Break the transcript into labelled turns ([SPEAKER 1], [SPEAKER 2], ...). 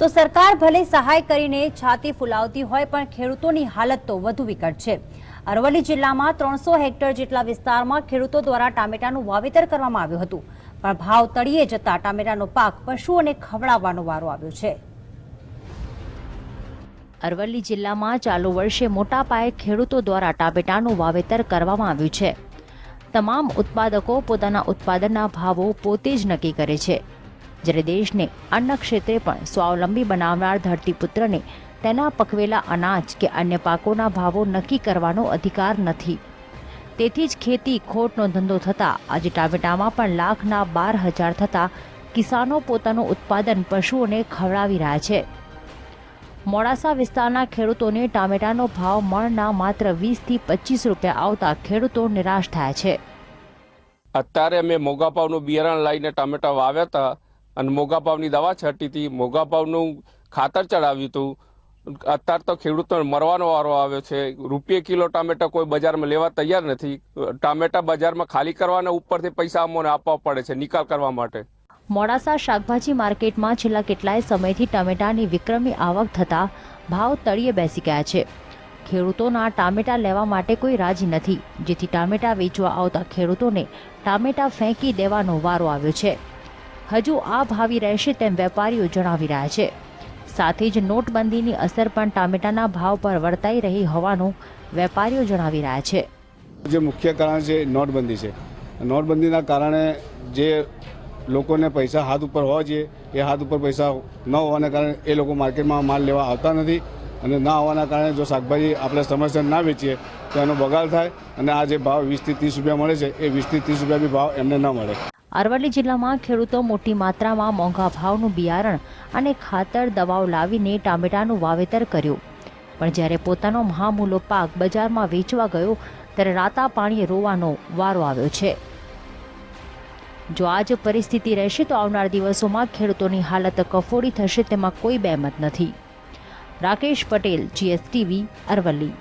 [SPEAKER 1] તો સરકાર ભલે સહાય કરીને છાતી ફુલાવતી હોય, પણ ખેડૂતોની હાલત તો વધુ વિકટ છે. અરવલ્લી જિલ્લામાં ત્રણસો હેક્ટર જેટલા વિસ્તારમાં ખેડૂતો દ્વારા ટામેટાનું વાવેતર કરવામાં આવ્યું હતું. પણ ભાવ તળિયે જતા ટામેટાનો પાક પશુઓને ખવડાવવાનો વારો આવ્યો છે. અરવલ્લી જિલ્લામાં ચાલુ વર્ષે મોટા પાયે ખેડૂતો દ્વારા ટામેટાનું વાવેતર કરવામાં આવ્યું છે. તમામ ઉત્પાદકો પોતાના ઉત્પાદનના ભાવો પોતે જ નક્કી કરે છે. જ્યારે દેશને અન્ન ક્ષેત્રે પણ સ્વાવલંબી બનાવનાર ધરતીપુત્રને તેના પકવેલા અનાજ કે અન્ય પાકોના ભાવો નક્કી કરવાનો અધિકાર નથી. તેથી જ ખેતી ખોટનો ધંધો થતાં આજે ટામેટામાં પણ લાખના બાર હજાર થતાં કિસાનો પોતાનું ઉત્પાદન પશુઓને ખવડાવી રહ્યા છે. મોડાસા વિસ્તારના ખેડૂતોને ટામેટાનો ભાવ મણના માત્ર વીસથી પચીસ રૂપિયા આવતા ખેડૂતો નિરાશ થયા છે.
[SPEAKER 2] અત્યારે અમે મોગા ભાવનું બિયારણ લાવીને ટામેટા વાવ્યા હતા. અને મોગા ભાવની દવા છાંટી હતી. મોગા ભાવનું ખાતર ચડાવ્યું હતું. અત્યારે તો ખેડૂતોને મરવાનો વારો આવ્યો છે. રૂપિયે કિલો ટામેટા કોઈ બજારમાં લેવા તૈયાર નથી. ટામેટા બજારમાં ખાલી કરવાના ઉપરથી પૈસા અમોને આપવા પડે છે નિકાલ કરવા માટે.
[SPEAKER 1] મોડાસા શાકભાજી માર્કેટમાં છેલ્લા કેટલાય સમયથી ટામેટાની વિક્રમી આવક થતાં ભાવ તળિયે બેસી ગયા છે. ખેડૂતોના ટામેટા લેવા માટે કોઈ રાજી નથી. જેથી ટામેટા વેચવા આવતા ખેડૂતોને ટામેટા ફેંકી દેવાનો વારો આવ્યો છે. હજુ આ ભાવી રહેશે તેમ વેપારીઓ જણાવી રહ્યા છે. સાથે જ નોટબંધીની અસર પણ ટામેટાના ભાવ પર વર્તાઈ રહી હોવાનું વેપારીઓ જણાવી રહ્યા છે.
[SPEAKER 3] જે મુખ્ય કારણ છે નોટબંધી છે. નોટબંધીના કારણે જે લોકોને પૈસા હાથ ઉપર હોવા જોઈએ, એ હાથ ઉપર પૈસા ન હોવાના કારણે એ લોકો માર્કેટમાં માલ લેવા આવતા નથી અને ના હોવાના કારણે જો શાકભાજી આપણે સમયસર ના વેચીએ, તો એનો બગાડ થાય અને આ જે ભાવ વીસથી ત્રીસ રૂપિયા મળે છે, એ વીસથી ત્રીસ રૂપિયા બી ભાવ એમને ન મળે.
[SPEAKER 1] અરવલ્લી જિલ્લામાં ખેડૂતો મોટી માત્રામાં મોંઘા ભાવનું બિયારણ અને ખાતર, દવાઓ લાવીને ટામેટાનું વાવેતર કર્યું. પણ જ્યારે પોતાનો મહામૂલો પાક બજારમાં વેચવા ગયો, ત્યારે રાતા પાણીએ રોવાનો વારો આવ્યો છે. જો આ જ પરિસ્થિતિ રહેશે તો આવનાર દિવસોમાં ખેડૂતોની હાલત કફોડી થશે તેમાં કોઈ બેમત નથી. રાકેશ પટેલ, જીએસટીવી, અરવલ્લી.